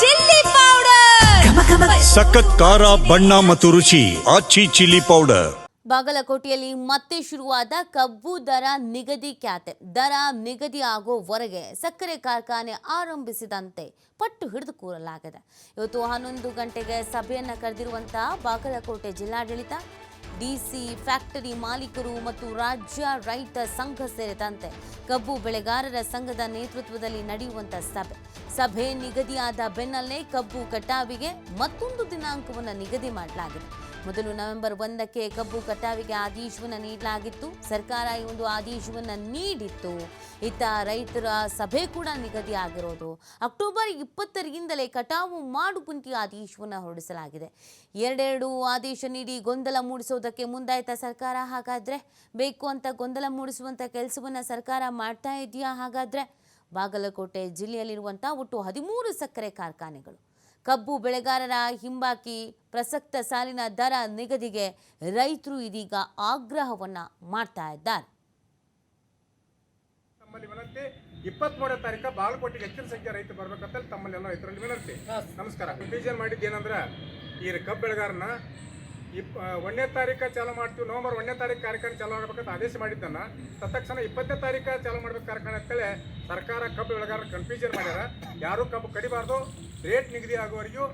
Chilli powder. ಸಖತ್ ಖಾರ ಬಣ್ಣ ಮತ್ತು ರುಚಿ ಆಚಿ ಚಿಲ್ಲಿ ಪೌಡರ್. ಬಾಗಲಕೋಟೆಯಲ್ಲಿ ಮತ್ತೆ ಶುರುವಾದ ಕಬ್ಬು ದರ ನಿಗದಿ ಖ್ಯಾತೆ ದರ ನಿಗದಿ ಆಗೋವರೆಗೆ ಸಕ್ಕರೆ ಕಾರ್ಖಾನೆ ಆರಂಭಿಸಿದಂತೆ ಪಟ್ಟು ಹಿಡಿದು ಕೂರಲಾಗಿದೆ. ಇವತ್ತು ಹನ್ನೊಂದು ಗಂಟೆಗೆ ಸಭೆಯನ್ನು ಕರೆದಿರುವಂತಹ ಬಾಗಲಕೋಟೆ ಜಿಲ್ಲಾಡಳಿತ ಡಿಸಿ ಫ್ಯಾಕ್ಟರಿ ಮಾಲೀಕರು ಮತ್ತು ರಾಜ್ಯ ರೈತ ಸಂಘ ಸೇರಿದಂತೆ ಕಬ್ಬು ಬೆಳೆಗಾರರ ಸಂಘದ ನೇತೃತ್ವದಲ್ಲಿ ನಡೆಯುವಂಥ ಸಭೆ. ಸಭೆ ನಿಗದಿಯಾದ ಬೆನ್ನಲ್ಲೇ ಕಬ್ಬು ಕಟಾವಿಗೆ ಮತ್ತೊಂದು ದಿನಾಂಕವನ್ನು ನಿಗದಿ ಮಾಡಲಾಗಿದೆ. ಮೊದಲು ನವೆಂಬರ್ ಒಂದಕ್ಕೆ ಕಬ್ಬು ಕಟಾವಿಗೆ ಆದೇಶವನ್ನು ನೀಡಲಾಗಿತ್ತು. ಸರ್ಕಾರ ಈ ಒಂದು ಆದೇಶವನ್ನು ನೀಡಿತ್ತು. ಇತ್ತ ರೈತರ ಸಭೆ ಕೂಡ ನಿಗದಿ ಆಗಿರೋದು ಅಕ್ಟೋಬರ್ ಇಪ್ಪತ್ತರಿಂದಲೇ ಕಟಾವು ಮಾಡುವಂತೆ ಆದೇಶವನ್ನು ಹೊರಡಿಸಲಾಗಿದೆ. ಎರಡೆರಡು ಆದೇಶ ನೀಡಿ ಗೊಂದಲ ಮೂಡಿಸೋದಕ್ಕೆ ಮುಂದಾಯ್ತ ಸರ್ಕಾರ? ಹಾಗಾದ್ರೆ ಬೇಕು ಅಂತ ಗೊಂದಲ ಮೂಡಿಸುವಂತ ಕೆಲಸವನ್ನ ಸರ್ಕಾರ ಮಾಡ್ತಾ ಇದೆಯಾ? ಹಾಗಾದ್ರೆ ಬಾಗಲಕೋಟೆ ಜಿಲ್ಲೆಯಲ್ಲಿರುವಂಥ ಒಟ್ಟು ಹದಿಮೂರು ಸಕ್ಕರೆ ಕಾರ್ಖಾನೆಗಳು. ಕಬ್ಬು ಬೆಳೆಗಾರರ ಹಿಂಬಾಕಿ ಪ್ರಸಕ್ತ ಸಾಲಿನ ದರ ನಿಗದಿಗೆ ರೈತರು ಇದೀಗ ಆಗ್ರಹವನ್ನ ಮಾಡ್ತಾ ಇದ್ದಾರೆ. ತಮ್ಮಲ್ಲಿ ವಿನಂತಿ ಇಪ್ಪತ್ಮೂರನೇ ತಾರೀಕು ಬಾಗಲಕೋಟೆಗೆ ಹೆಚ್ಚಿನ ಸಂಖ್ಯೆ ರೈತರು ಬರ್ಬೇಕಂತ ತಮ್ಮಲ್ಲಿ ಎಲ್ಲ ರೈತರಲ್ಲಿ ವಿನಂತಿ. ನಮಸ್ಕಾರ. ಡಿವಿಷನ್ ಮಾಡಿದ್ದು ಏನಂದ್ರೆ ಈ ಕಬ್ಬು ಬೆಳೆಗಾರನ ಇಪ್ ಒಂದನೇ ತಾರೀಕು ಚಾಲು ಮಾಡ್ತೀವಿ, ನವೆಂಬರ್ ಒಂದನೇ ತಾರೀಕು ಕಾರ್ಯಕ್ರಮ ಚಾಲು ಮಾಡ್ಬೇಕಂತ ಆದೇಶ ಮಾಡಿದ್ದನ್ನ, ತತ್ಕ್ಷಣ ಇಪ್ಪತ್ತನೇ ತಾರೀಕು ಚಾಲು ಮಾಡ್ಬೇಕು ಕಾರ್ಯಕ್ರಮ ಅಂತೇಳಿ ಸರ್ಕಾರ ಕಬ್ಬು ಬೆಳೆಗಾರರು ಕನ್ಫ್ಯೂಷನ್ ಮಾಡ್ಯಾರ. ಯಾರೂ ಕಬ್ಬು ಕಡಿಬಾರ್ದು ರೇಟ್ ನಿಗದಿ ಆಗುವವರೆಗೂ